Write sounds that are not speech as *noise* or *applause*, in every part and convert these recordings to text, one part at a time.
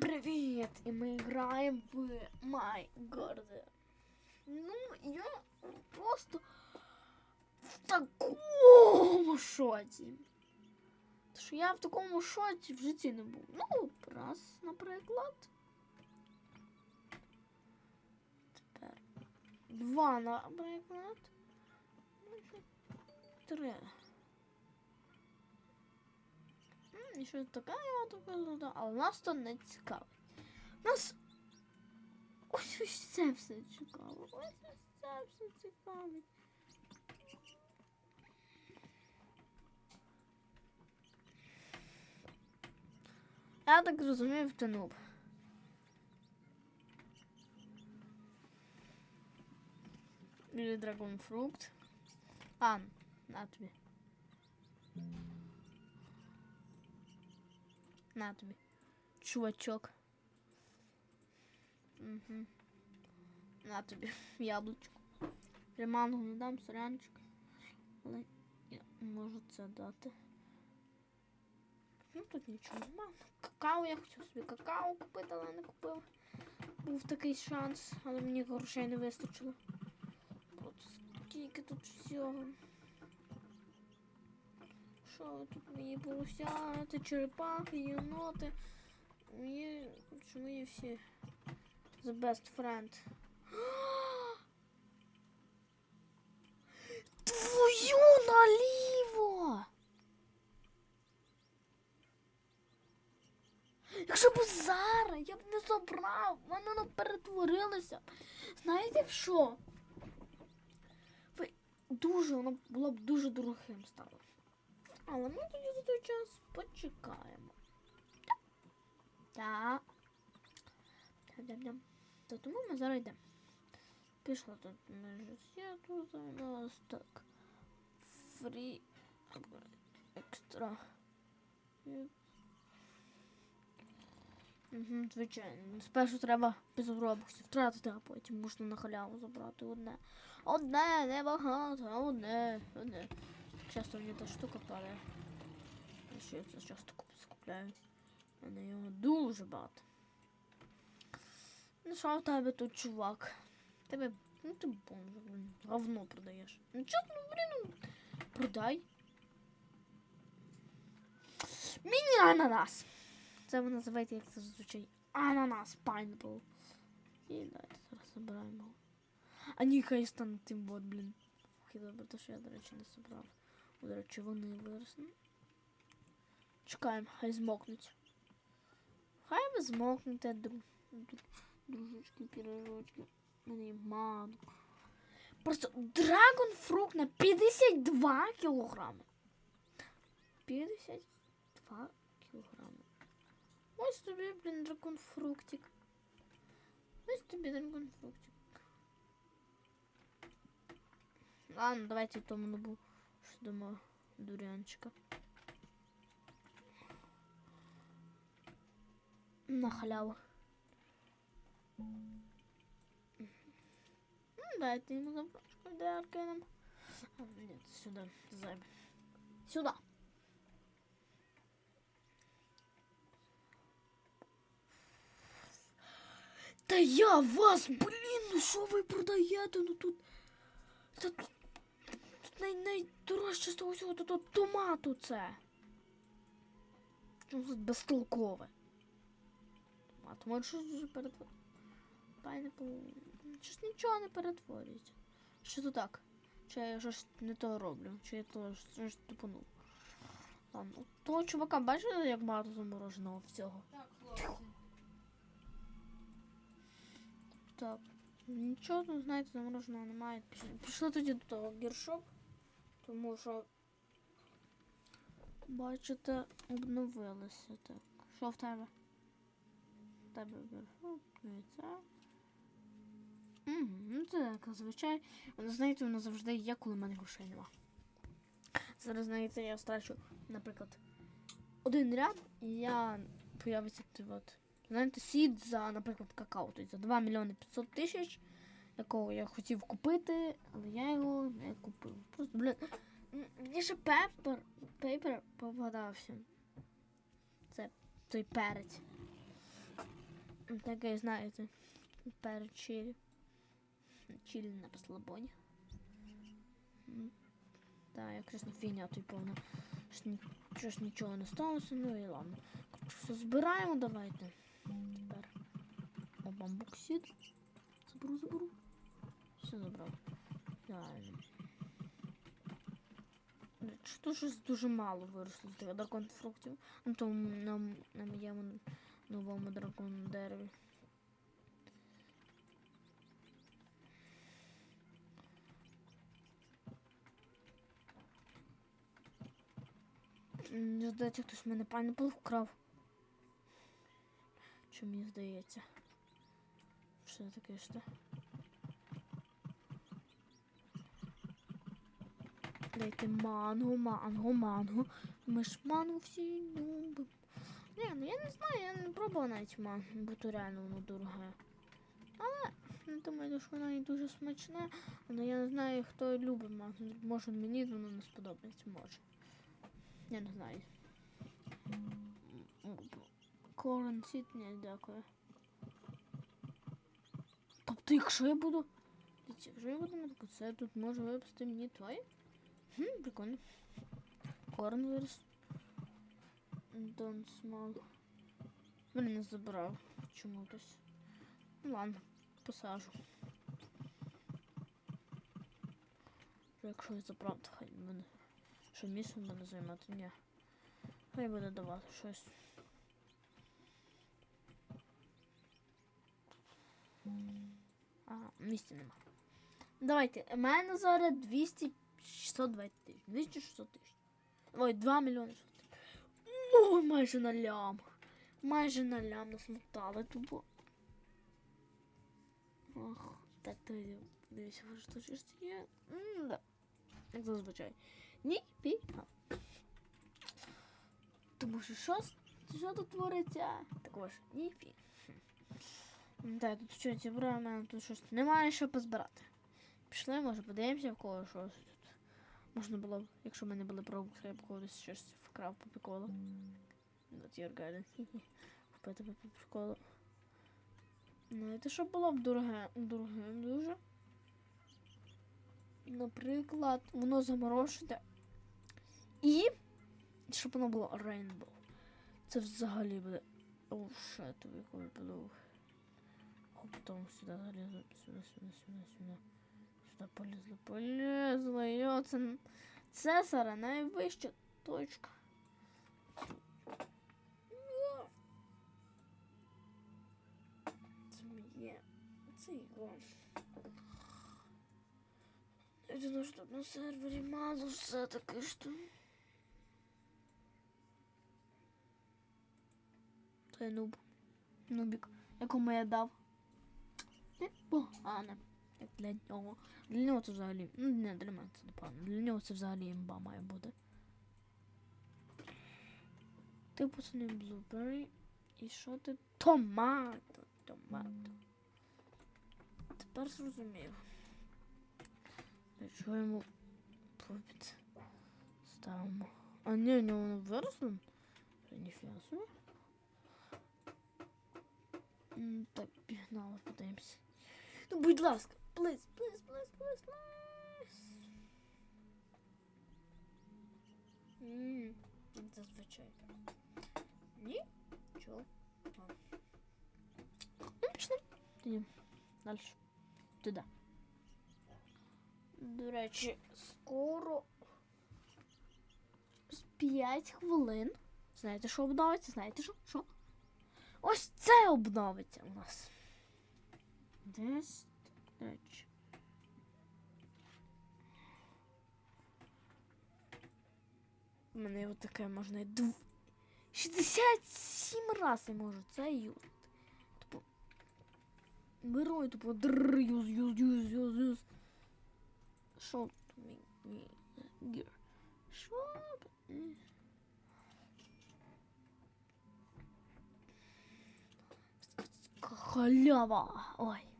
привіт! І ми граємо в My Garden. Ну, я просто в такому шоці. Тому Що я в такому шоці в житті не був. Ну, раз, наприклад. Тепер два, наприклад. Ну, ще Три. І що така я така зрода, але нас то не цікавить. Нас ось ось це все цікаво. Ось ось це все цікавить. Я так розумію, втонув. Или драгонфрукт. А, на тобі. На тобі. Чувачок. Угу. На тобі. *laughs* Яблучко. Примангу не дам, сорянчик. Але я можу це дати. Ну тут нічого нема. Какао, я хотів собі какао купити, але не купив. Був такий шанс, але мені грошей не вистачило. От скільки тут всього. Ви тут мої поросяти, черепахи, єноти. Мої, мої всі the best friend. *gasps* Твою наліво! Якщо б зараз я б не забрав, воно перетворилося. Знаєте в що? Дуже, воно було б дуже дорогим стало. Але ми тоді за той час почекаємо. Так. То тому ми зараз йдемо. Пішла тут життя, тут у нас так. Фрі. Екстра. Угу, звичайно. Спершу треба без робоксів втратити, а потім можна на халяву забрати одне. Одне, не багато, а одне, Часто мені та штука падає. Я ще це часто куп- скупляю. У мене його дуже багато. Ну що в тебе тут, чувак? Тебе, ну ти бомж, блін, говно продаєш. Ну блін, ну, продай. Міні-ананас. Це ви називаєте, як це зазвичай. Ананас, pineapple. І давайте зараз забираємо. А ні, хай стане тим бот, блін. Фу, добре, то що я, до речі, не собрав. До речі, вони виросли. Чекаємо, хай змокнуть. Хай ви змокнете, дру... дру- дружечки, пірожочки. Мене є. Просто драгон фрукт на 52 кілограми. 52 кілограми. Ось тобі, блін, дракон фруктик. Ось тобі дракон фруктик. Ладно, давайте тому набу. Дома дурянчика. На халяву. Дайте ему забрачку, да, нам. А, нет, сюда, займ. Сюда. Та я вас, блін, ну що ви продаєте? Ну тут. Та тут най, найдорожче з того всього, то тут томату це. Чому тут безтолкове? Томат, може щось перетворюється. Пайнепл. Щось нічого не перетворюється. Що то так? Чи я щось не то роблю? Чи я то щось тупанув? Ладно, того чувака бачили, як багато замороженого всього? Так, хлопці. Так. Нічого тут, знаєте, замороженого немає. Пішли тоді до того гіршоп, тому що, бачите, обновилося. Так. Що в тебе? В тебе гіршоп, яйця. Угу, ну це як зазвичай. Воно, знаєте, воно завжди є, коли в мене грошей нема. Зараз, знаєте, я страчу, наприклад, один ряд, і я появиться от знаєте, сід за, наприклад, какао, тобто за 2 мільйони 500 тисяч, якого я хотів купити, але я його не купив. Просто, блін, мені ще пепер, пейпер попадався. Це той перець. Таке, знаєте, перед чилі. Чилі на розслабоні. М, Та, якраз на фігня, то й повно. Що ж нічого не сталося, ну і ладно. Все збираємо, давайте. Тепер. Бамбуксід. Заберу, заберу. Все забрав. Реально. Що щось дуже мало виросло тих дракон фруктів. Ну, то на, на моєму новому дракон дереві. Мені здається, хтось в мене пайнапл вкрав. Чи мені здається? Що таке що? Дайте манго, манго, манго. Ми ж мангу всі любимо. Ні, ну я не знаю, я не пробувала навіть мангу, бо то реально воно дороге. Але я думаю, що вона і дуже смачна, але я не знаю, хто любить мангу. Може мені воно не сподобається, може. Я не знаю. Корн сіт, ні, дякую. Тобто, якщо я буду. Якщо я буду це, тут може випасти мені той. Хм, прикольно. Корн виріс. Don't small. Мене не забрав чомусь. Ну ладно, посажу. Вже Якщо я забрав, то хай мене. Що місце мене займати? Ні. Хай буде давати щось. А, місця нема. Давайте, у мене зараз 200 620 тисяч. 200 600 тисяч. Ой, 2 мільйони 600 тисяч. Ой, майже на лям. Майже на лям нас мотали тупо. Ох, так то дивіться, що щось є. М-да. Як зазвичай. Ні, пі. Тому що що, що тут твориться? Також ні фі. Так, тут що зібрали, в мене тут щось немає що позбирати. Пішли, може, подивимося в кого щось. Можна було якщо в мене були пробки, я б когось щось вкрав по приколу. От your garden. *laughs* Купити би по приколу. Знаєте, що було б дороге, дорогим дуже? Наприклад, воно заморожене. І щоб воно було Rainbow. Це взагалі буде. О, шет, який буду. А потім сюди залізли, сюди, сюди, сюди, сюди. Полізли, полізли. Йо, це, це зараз найвища точка. Це моє. Це його. Я що на сервері мало все таке, що... Це нуб. Нубік, якому я дав. Непогано. Як для нього. Для нього це взагалі. Ну, не для мене це непогано. Для нього це взагалі імба має бути. Ти пацани блубері. І що ти? Томато. Томато. Тепер зрозумів. Що йому попіт ставимо. А ні, у нього воно виросло? Ніфіга собі. М, Так, пігнали, подивимось. Ну, будь ласка, Плиз, плиз, плиз, плиз, плиз. М, Зазвичай. Ні? Чого? Ну, пішли. Тоді. Далі. Туди. До речі, скоро з 5 хвилин. Знаєте, що обновиться? Знаєте що? Що? Ось це обновиться у нас. Десь, речі. У мене от таке можна дв... 67 раз я можу це юзати. Типу. Беру і типу др юз, юз, юз, юз, юз. Що мені? Гір. Що? Халява. Ой.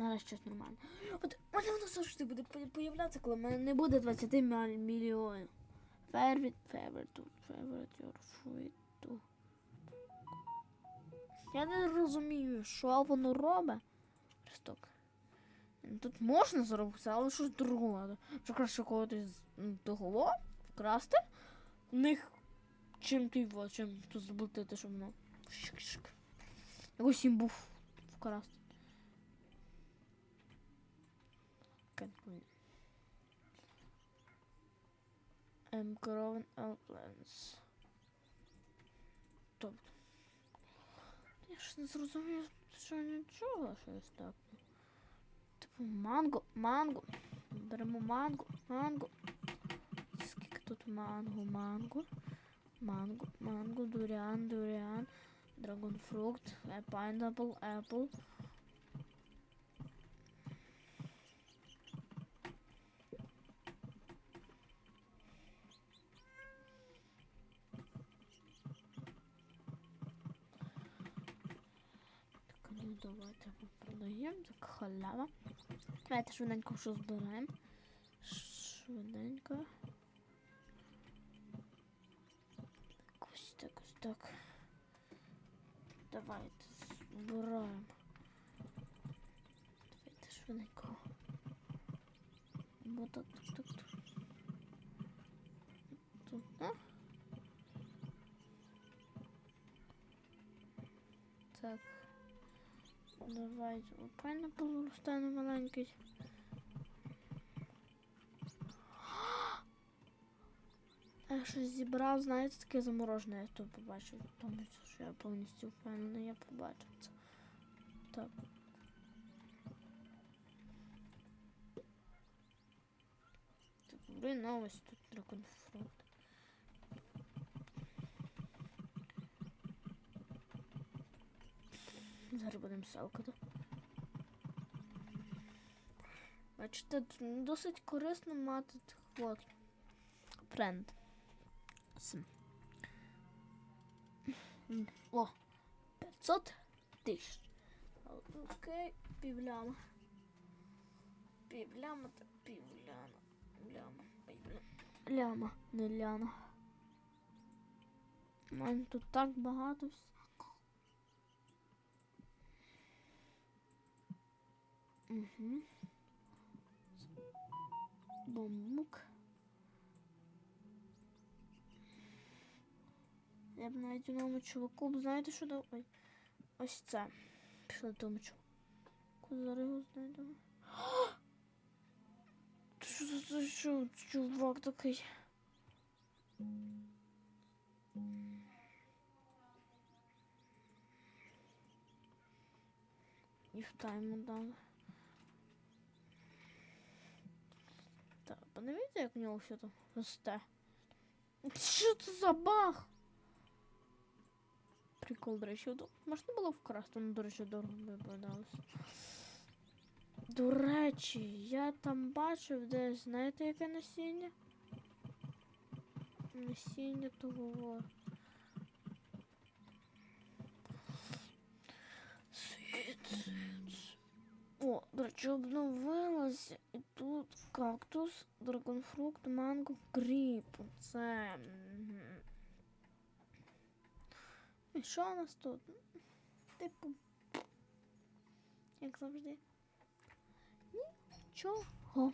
Наразі щось нормально. От мене воно завжди буде появлятися, коли в мене не буде 20 міль- мільйонів. Favorite, favorite, favorite, your. Я не розумію, що воно робить. Росток. Ну, Тут можна зробити, але щось другого. Що краще когось м, того красти в них чим ти його, чим тут заблутити, щоб воно. Шик-шик. Якось їм був вкрасти. Конкурент. М. Кровен Елпленс. Тобто. Я ж не зрозумів, що нічого щось так. Типу манго, манго. Беремо манго, манго. Скільки тут манго, манго. Манго, манго, дуріан, дуріан. Драгонфрукт, е, пайнапл, Так, ну давайте продаємо, так халява. Давайте швиденько що збираємо. Швиденько. Так, ось так, ось так. Давайте збираємо. Давайте швиденько. Бо так, так, так, так. Тут, а? Так. Давайте. Пайнапл стане маленький. Я щось зібрав, знаєте, таке заморожене, я то побачив. Тому що я повністю впевнений, я побачив це. Так. Так, блін, а ось тут драконфрукт. Зараз будемо селкати. Бачите, досить корисно мати от френд. О, 500 тисяч. Окей, півляма. Півляма та півляна. Ляма, півляма. Ляма, не ляна. У мене тут так багато всякого. Угу. Бамбук. Я б навіть у новому чуваку, б знаєте, що дав? Ой. Ось це. Пішли до тому чуваку. Зараз його знайдемо. Ти Що це за що, чувак такий? І в тайму дали. Так, подивіться, як в нього все там росте. Що це за баг? Прикол, до речі, от можна було вкрасти, ну, до речі, дорого би продалося. До речі, я там бачив десь, знаєте, яке насіння? Насіння того. Світ, світ. О, до речі, обновилося. І тут кактус, драгонфрукт, манго, гріб. Це. І що у нас тут? Типу. Як завжди. Нічого.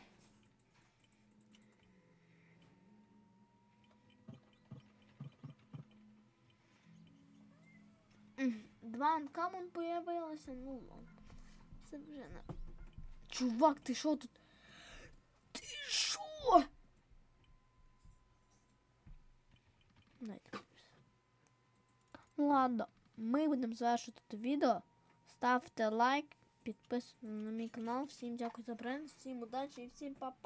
Два анкамон появилося, ну ладно. Це вже не. Чувак, ти що тут? Ти що? Дайте. Ну ладно, ми будемо завершувати відео. Ставте лайк, підписуйтесь на мій канал. Всім дякую за перегляд, всім удачі і всім па-па!